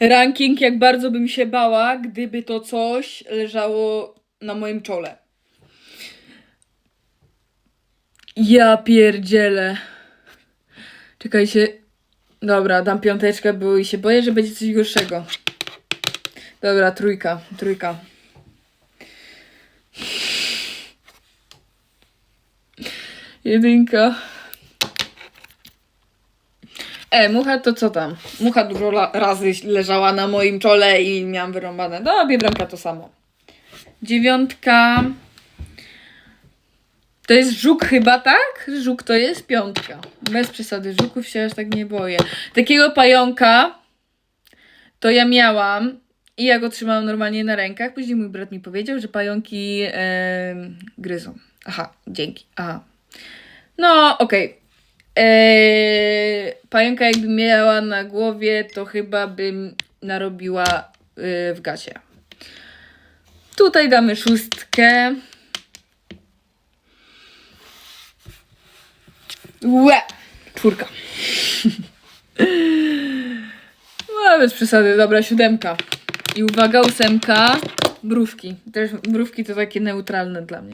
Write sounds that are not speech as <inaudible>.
ranking, jak bardzo bym się bała, gdyby to coś leżało na moim czole. Ja pierdzielę. Czekajcie. Dobra, dam piąteczkę, bo i się boję, że będzie coś gorszego. Dobra, trójka, trójka. Jedynka. E, mucha to co tam? Mucha dużo razy leżała na moim czole i miałam wyrąbane. No, biedronka to samo. Dziewiątka. To jest żuk chyba, tak? Żuk to jest piątka. Bez przesady, żuków się aż tak nie boję. Takiego pająka to ja miałam i ja go trzymałam normalnie na rękach. Później mój brat mi powiedział, że pająki gryzą. Aha, dzięki. Aha. No, okej. Eee, pająka jakbym miała na głowie, to chyba bym narobiła y, w gacie. Tutaj damy szóstkę. Łe! Czwórka. <laughs> No, bez przesady, dobra, siódemka. I uwaga, ósemka, mrówki. Też mrówki to takie neutralne dla mnie.